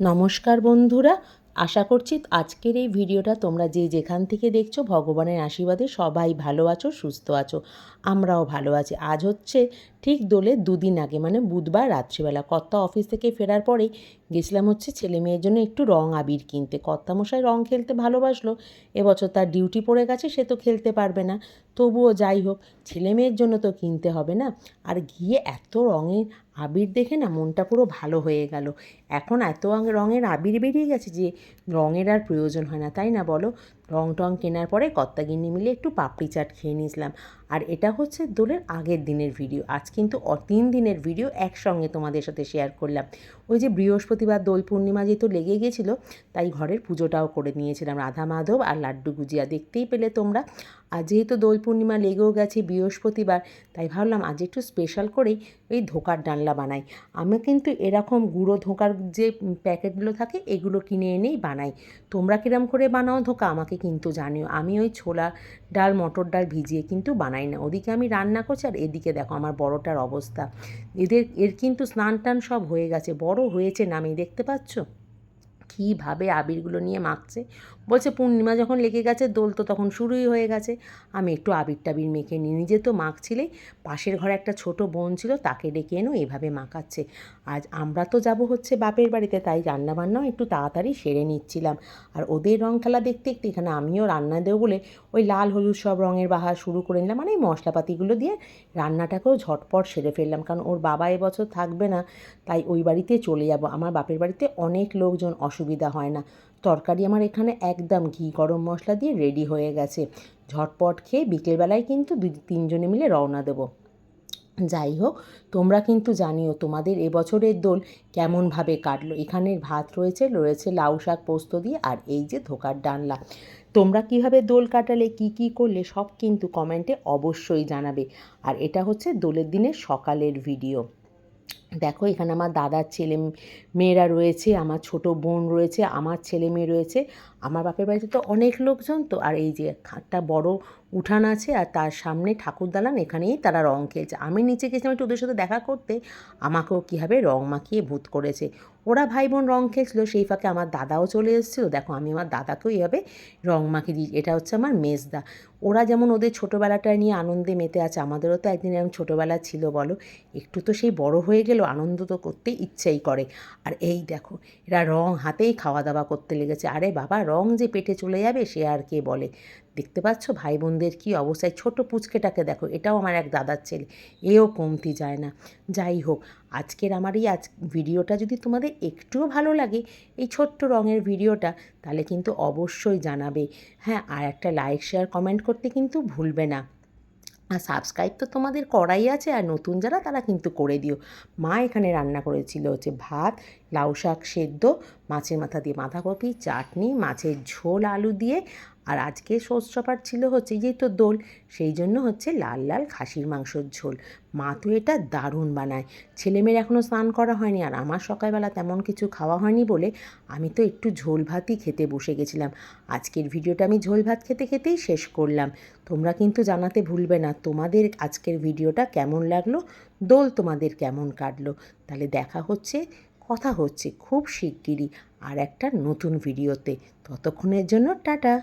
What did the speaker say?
নমস্কার বন্ধুরা, আশা করছি আজকের এই ভিডিওটা তোমরা যে যেখান থেকে দেখছ ভগবানের আশীর্বাদে সবাই ভালো আছো, সুস্থ আছো, আমরাও ভালো আছি। আজ হচ্ছে ঠিক দোলে দুদিন আগে মানে বুধবার রাত্রিবেলা। কর্তা অফিস থেকে ফেরার পরেই গেছিলাম হচ্ছে ছেলে মেয়ের জন্য একটু রং আবির কিনতে। কর্তামশাই রং খেলতে ভালোবাসলো, এবছর তার ডিউটি পড়ে গেছে, সে তো খেলতে পারবে না। তবুও যাই হোক ছেলে মেয়ের জন্য তো কিনতে হবে না। আর গিয়ে এত রঙের আবির দেখে না মনটা পুরো ভালো হয়ে গেল। এখন এত রঙের আবির বেরিয়ে গেছে যে রঙের আর প্রয়োজন হয় না, তাই না বলো? রং টং কেনার পরে কর্তাগিন্নি মিলে একটু পাপড়ি চাট খেয়ে নিয়েছিলাম। আর এটা হচ্ছে দোলের আগের দিনের ভিডিও। আজ কিন্তু তিন দিনের ভিডিও একসঙ্গে তোমাদের সাথে শেয়ার করলাম। ওই যে বৃহস্পতিবার দোল পূর্ণিমা যেহেতু লেগে গেছিল, তাই ঘরের পুজোটাও করে নিয়েছিলাম। রাধা মাধব আর লাড্ডু গুজিয়া দেখতেই পেলে তোমরা। আর যেহেতু দোল পূর্ণিমা লেগেও গেছে বৃহস্পতিবার, তাই ভাবলাম আজ একটু স্পেশাল করেই ওই ধোকার ডানলা বানাই। আমি কিন্তু এরকম গুঁড়ো ধোকার যে প্যাকেটগুলো থাকে, এগুলো কিনে এনেই বানাই। তোমরা কিরম করে বানাও ধোকা? আমাকে কিন্তু জানিও, আমি ওই ছোলা ডাল, মটর ডাল ভিজিয়ে কিন্তু বানাই না। ওদিকে আমি রান্না করছি আর এদিকে দেখো আমার বড়টার অবস্থা। এদের, এর কিন্তু স্নান টান সব হয়ে গেছে, বড় হয়েছে নামি দেখতে পাচ্ছ? কীভাবে আবিরগুলো নিয়ে মাখছে? বলছে, পূর্ণিমা যখন লেগে গেছে, দোল তো তখন শুরুই হয়ে গেছে। আমি একটু আবির টাবির মেখে নিই। নিজে তো মাখছিলেই পাশের ঘরে একটা ছোট বোন ছিল, তাকে ডেকে এনো এভাবে মাখাচ্ছে। আজ আমরা তো যাব হচ্ছে বাপের বাড়িতে, তাই রান্নাবান্নাও একটু তাড়াতাড়ি সেরে নিচ্ছিলাম। আর ওদের রং খেলা দেখতে দেখতে এখানে আমিও রান্না দেবো বলে ওই লাল, হলুদ সব রঙের বাহার শুরু করে নিলাম। মানে মশলাপাতিগুলো দিয়ে রান্নাটাকেও ঝটপট সেরে ফেললাম। কারণ ওর বাবা এবছর থাকবে না, তাই ওই বাড়িতে চলে যাব। আমার বাপের বাড়িতে অনেক লোকজন অসুবিধা হয় না। তরকারি আমার এখানে একদম ঘি, গরম মশলা দিয়ে রেডি হয়ে গেছে। ঝটপট খেয়ে বিকেলবেলায় কিন্তু দুই, তিনজনে মিলে রওনা দেবো। যাই হোক, তোমরা কিন্তু জানিও তোমাদের এবছরের দোল কেমনভাবে কাটলো। এখানের ভাত রয়েছে রয়েছে লাউ শাক পোস্ত দিয়ে আর এই যে ধোকার ডানলা তোমরা কীভাবে দোল কাটালে, কি কি করলে, সব কিন্তু কমেন্টে অবশ্যই জানাবে। আর এটা হচ্ছে দোলের দিনের সকালের ভিডিও দেখো, এখানে আমার দাদার ছেলে মেয়েরা রয়েছে, আমার ছোট বোন রয়েছে, আমার ছেলে মেয়ে রয়েছে, আমার বাপের বাড়িতে তো অনেক লোকজন, তো আর এই যে একটা বড় উঠান আছে আর তার সামনে ঠাকুর দালান, এখানেই তারা রং খেয়েছে আমি নিচে গেছিলাম একটু ওদের সাথে দেখা করতে, আমাকেও কীভাবে রং মাখিয়ে ভূত করেছে। ওরা ভাই বোন রং খেয়েছিল সেই ফাঁকে আমার দাদাও চলে এসেছিল, দেখো আমি আমার দাদাকেও এইভাবে রং মাখিয়ে দিই এটা হচ্ছে আমার মেজদা। ওরা যেমন ওদের ছোটোবেলাটা নিয়ে আনন্দে মেতে আছে, আমাদেরও তো একদিন এরকম ছোটোবেলা ছিল বলো। একটু তো সেই বড় হয়ে গেল, আনন্দ তো করতে ইচ্ছাই করে। আর এই দেখো, এরা রং হাতেই খাওয়া দাওয়া করতে লেগেছে। আরে বাবা, রং যে পেটে চলে যাবে সে আর কে বলে? দেখতে পাচ্ছ? ভাই বোনদের কী অবস্থায় ছোট পুচকেটাকে দেখো, এটাও আমার এক দাদার ছেলে। এও কমতি যায় না। যাই হোক, আজকের আমার এই আজ ভিডিওটা যদি তোমাদের একটুও ভালো লাগে, এই ছোট্ট রঙের ভিডিওটা, তাহলে কিন্তু অবশ্যই জানাবে। হ্যাঁ আর একটা লাইক শেয়ার কমেন্ট করতে কিন্তু ভুলবে না। আর সাবস্ক্রাইব তো তোমাদের করাই আছে, আর নতুন যারা, তারা কিন্তু করে দিও। মা এখানে রান্না করেছিল হচ্ছে ভাত, লাউ শাক সেদ্ধ, মাছের মাথা দিয়ে বাঁধাকপি, চাটনি, মাছের ঝোল, আলু দিয়ে আর আজকে সৌস্রপাট ছিল হচ্ছে যেই তো দোল, সেই জন্য হচ্ছে লাল লাল খাসির মাংসর ঝোল। মা তো এটা দারুণ বানায়। ছেলেমেয়ের এখনও স্নান করা হয়নি আর আমার সকালবেলা তেমন কিছু খাওয়া হয়নি বলে আমি তো একটু ঝোল ভাতই খেতে বসে গেছিলাম। আজকের ভিডিওটা আমি ঝোল ভাত খেতে খেতেই শেষ করলাম। তোমরা কিন্তু জানাতে ভুলবে না তোমাদের আজকের ভিডিওটা কেমন লাগল, দোল তোমাদের কেমন কাটলো। তাহলে দেখা হচ্ছে, কথা হচ্ছে খুব শিগগিরই আর একটা নতুন ভিডিওতে। ততক্ষণের জন্য টাটা।